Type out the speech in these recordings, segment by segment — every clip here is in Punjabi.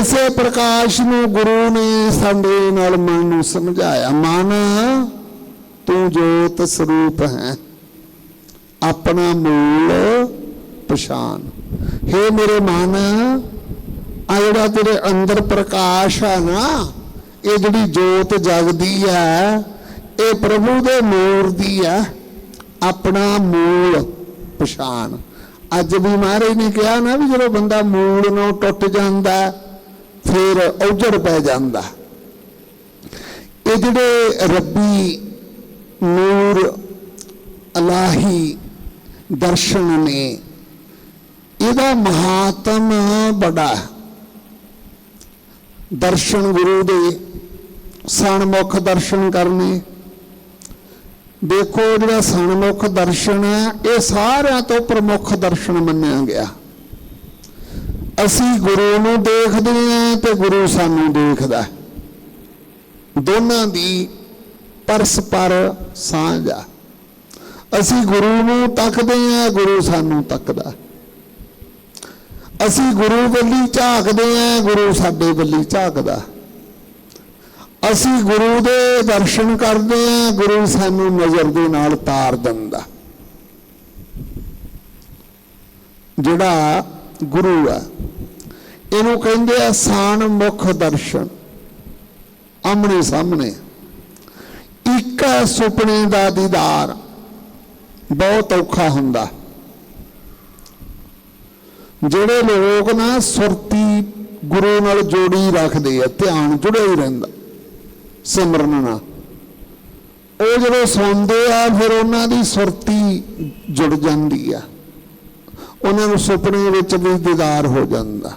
ਇਸੇ ਪ੍ਰਕਾਸ਼ ਨੂੰ ਗੁਰੂ ਨੇ ਸਾਡੇ ਨਾਲ ਮਨ ਨੂੰ ਸਮਝਾਇਆ, ਮਨ, ਤੂੰ ਜੋਤ ਸਰੂਪ ਹੈ। ਆਪਣਾ ਮੂਲ ਪਛਾਣ। ਹੈ ਮੇਰੇ ਮਨ, ਆ ਜਿਹੜਾ ਤੇਰੇ ਅੰਦਰ ਪ੍ਰਕਾਸ਼ ਆ ਨਾ, ਇਹ ਜਿਹੜੀ ਜੋਤ ਜਗਦੀ ਹੈ ਇਹ ਪ੍ਰਭੂ ਦੇ ਨੂਰ ਦੀ ਹੈ ਆਪਣਾ ਮੂਲ ਪਛਾਣ। ਅੱਜ ਵੀ ਮਹਾਰਾਜ ਨੇ ਕਿਹਾ ਨਾ ਵੀ ਜਦੋਂ ਬੰਦਾ ਮੂਲ ਨੂੰ ਟੁੱਟ ਜਾਂਦਾ ਫਿਰ ਔਜੜ ਪੈ ਜਾਂਦਾ। ਇਹ ਜਿਹੜੇ ਰੱਬੀ ਨੂਰ ਅਲਾਹੀ ਦਰਸ਼ਨ ਨੇ, ਇਹਦਾ ਮਹਾਤਮ ਬੜਾ ਦਰਸ਼ਨ ਗੁਰੂ ਦੇ ਸਨਮੁਖ ਦਰਸ਼ਨ ਕਰਨੇ। ਦੇਖੋ ਜਿਹੜਾ ਸਨਮੁਖ ਦਰਸ਼ਨ ਹੈ, ਇਹ ਸਾਰਿਆਂ ਤੋਂ ਪ੍ਰਮੁੱਖ ਦਰਸ਼ਨ ਮੰਨਿਆ ਗਿਆ। ਅਸੀਂ ਗੁਰੂ ਨੂੰ ਦੇਖਦੇ ਹਾਂ ਤੇ ਗੁਰੂ ਸਾਨੂੰ ਦੇਖਦਾ ਦੋਨਾਂ ਦੀ ਪਰਸਪਰ ਸਾਂਝ ਆ। ਅਸੀਂ ਗੁਰੂ ਨੂੰ ਤੱਕਦੇ ਹਾਂ, ਗੁਰੂ ਸਾਨੂੰ ਤੱਕਦਾ ਅਸੀਂ ਗੁਰੂ ਵੱਲੀ ਝਾਕਦੇ ਹਾਂ, ਗੁਰੂ ਸਾਡੇ ਵੱਲੀ ਝਾਕਦਾ ਅਸੀਂ ਗੁਰੂ ਦੇ ਦਰਸ਼ਨ ਕਰਦੇ ਹਾਂ, ਗੁਰੂ ਸਾਨੂੰ ਨਜ਼ਰ ਦੇ ਨਾਲ ਤਾਰ ਦਿੰਦਾ ਜਿਹੜਾ ਗੁਰੂ ਆ ਇਹਨੂੰ ਕਹਿੰਦੇ ਆ ਸਾਨ ਮੁਖ ਦਰਸ਼ਨ। ਆਮਣੇ ਸਾਹਮਣੇ। ਇੱਕ ਸੁਪਨੇ ਦਾ ਦੀਦਾਰ। ਬਹੁਤ ਔਖਾ ਹੁੰਦਾ। ਜਿਹੜੇ ਲੋਕ ਨਾ ਸੁਰਤੀ ਗੁਰੂ ਨਾਲ ਜੋੜੀ ਰੱਖਦੇ ਆ, ਧਿਆਨ ਜੁੜਿਆ ਹੀ ਰਹਿੰਦਾ, ਸਿਮਰਨ ਨਾਲ। ਉਹ ਜਦੋਂ ਸੌਂਦੇ ਆ, ਫਿਰ ਉਹਨਾਂ ਦੀ ਸੁਰਤੀ ਜੁੜ ਜਾਂਦੀ ਆ। ਉਹਨਾਂ ਨੂੰ ਸੁਪਨੇ ਵਿੱਚ ਵੀ ਦੀਦਾਰ ਹੋ ਜਾਂਦਾ।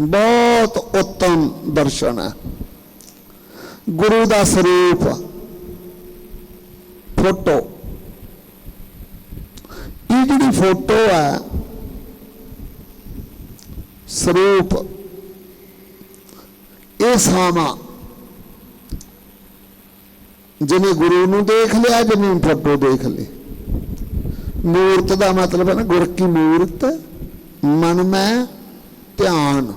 ਬਹੁਤ ਉੱਤਮ ਦਰਸ਼ਨ ਹੈ। ਗੁਰੂ ਦਾ ਸਰੂਪ, ਫੋਟੋ। ਇਹ ਜਿਹੜੀ ਫੋਟੋ ਹੈ, ਸਰੂਪ, ਇਹ ਸਾਮਾ ਜਿਹਨੇ ਗੁਰੂ ਨੂੰ ਦੇਖ ਲਿਆ ਜਿਹਨੇ ਫੋਟੋ ਦੇਖ ਲਈ। ਮੂਰਤ ਦਾ ਮਤਲਬ ਹੈ ਨਾ, ਗੁਰ ਕੀ ਮੂਰਤ, ਮਨ ਮੈਂ, ਧਿਆਨ।